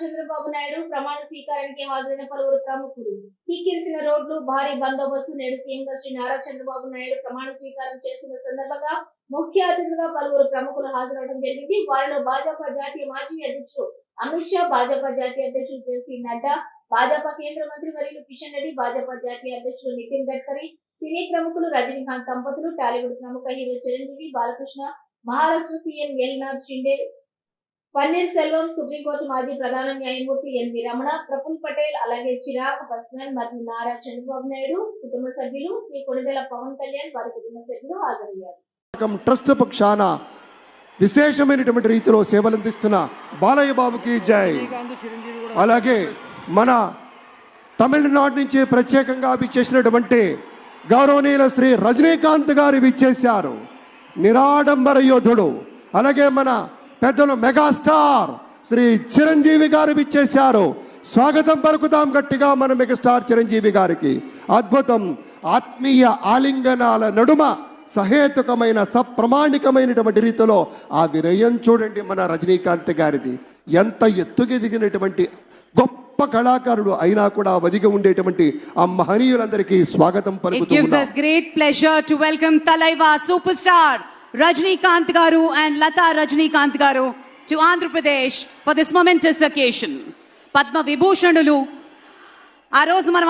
చంద్రబాబు నాయుడు ప్రమాణ స్వీకారానికి హాజరైన పలువురు ప్రముఖులు. కిక్కిరిసిన రోడ్లు భారీ బందోబస్తు నేడు సీఎంగా శ్రీ నారా చంద్రబాబు నాయుడు ప్రమాణ స్వీకారం చేసిన సందర్భంగా ముఖ్య అతిథులుగా పలువురు ప్రముఖులు హాజరవడం జరిగింది. వారిలో భాజపా జాతీయ మాజీ అధ్యక్షుడు అమిత్ షా భాజపా జాతీయ అధ్యక్షుడు జేసీ నడ్డా భాజపా కేంద్ర మంత్రి వర్యులు కిషన్ రెడ్డి భాజపా జాతీయ అధ్యక్షుడు నితిన్ గడ్కరీ సినీ ప్రముఖులు రజనీకాంత్ దంపతులు టాలీవుడ్ ప్రముఖ hero Chiranjeevi Balakrishna Maharashtra CM Eknath Shinde Panneer Selvam supreme court మాజీ ప్రధాన న్యాయమూర్తి ఎన్వి రమణ ప్రఫుల్ పటేల్ అలాగే చిరాగ్ పస్వాన్ మరియు నారా చంద్రబాబు నాయుడు కుటుంబ సభ్యులు శ్రీ కొణిదెల పవన్ కళ్యాణ్ వారి కుటుంబ సభ్యులు హాజరయ్యారు. ట్రస్ట్ పక్షాన విశేషమైనటువంటి రీతిలో సేవలందిస్తున్న బాలయ్య బాబుకి జై. అలాగే మన తమిళనాడు నుంచి ప్రత్యేకంగా చేసినటువంటి గౌరవనీయుల శ్రీ రజనీకాంత్ గారు విచ్చేశారు. నిరాడంబర యోధుడు. అలాగే మన పెద్దలు మెగాస్టార్ శ్రీ చిరంజీవి గారు విచ్చేశారు. స్వాగతం పలుకుతాం గట్టిగా మన మెగాస్టార్ చిరంజీవి గారికి. అద్భుతం ఆత్మీయ ఆలింగనాల నడుమ సహేతుకమైన సప్రమాణికమైనటువంటి రీతిలో ఆ వినయం చూడండి మన రజనీకాంత్ గారిది. ఎంత ఎత్తుకెదిగినటువంటి గొప్ప కళాకారుడు అయినా కూడా వదిగి ఉండేటువంటి ఆ మహనీయులందరికీ స్వాగతం పలుకుతూ gives ఉన్నాం. us great pleasure to welcome Talaiva superstar Rajnikant Garu and Lata Rajnikant Garu to Andhra Pradesh for this momentous occasion. Padma విభూషణులు ఆ రోజు మనం